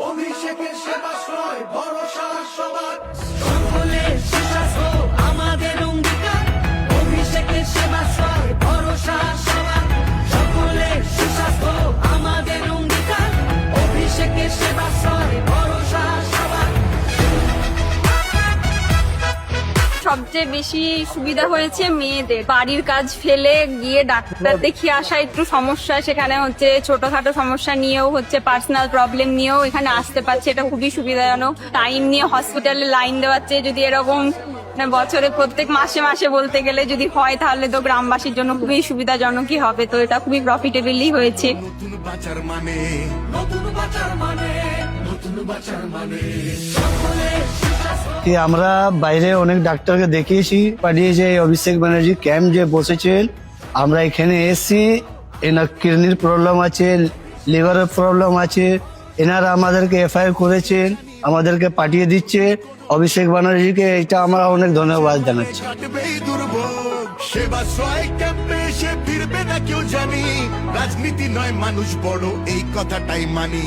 অভিষেকের সেবাশ্রয় ভরসা সবচেয়ে বেশি সুবিধা হয়েছে মেয়েদের। বাড়ির কাজ ফেলে গিয়ে ডাক্তার দেখিয়ে আসা একটু সমস্যা, সেখানে হচ্ছে ছোটখাটো সমস্যা নিয়েও হচ্ছে পার্সোনাল প্রবলেম নিয়েও এখানে আসতে পারছে। এটা খুবই সুবিধাজনক। টাইম নিয়ে হসপিটালে লাইন দেওয়াচ্ছে যদি এরকম বছরে প্রত্যেক মাসে মাসে বলতে গেলে যদি হয়, তাহলে তো গ্রামবাসীর জন্য খুবই সুবিধাজনকই হবে। তো এটা খুবই প্রফিটেবলই হয়েছে। নতুন বাঁচার মানে কি আমরা বাইরে অনেক ডাক্তারকে দেখিয়েছি, পাঠিয়েছে এই অভিষেক ব্যানার্জি ক্যাম্প যে বসেছেন আমরা এখানে এসেছি, এনার কিডনির প্রবলেম আছে লিভারের প্রবলেম আছে, এনারা আমাদেরকে এফআইআর করেছেন আমাদেরকে পাঠিয়ে দিচ্ছে। অভিষেক ব্যানার্জিকে এটা আমরা অনেক ধন্যবাদ জানাচ্ছি। কাটবে এই দুর্ভোগ সেবাশ্রয় ক্যাম্পে এসে ফিরবে না কেউ জানি রাজনীতি নয় মানুষ বড়, এই কথাটাই মানি।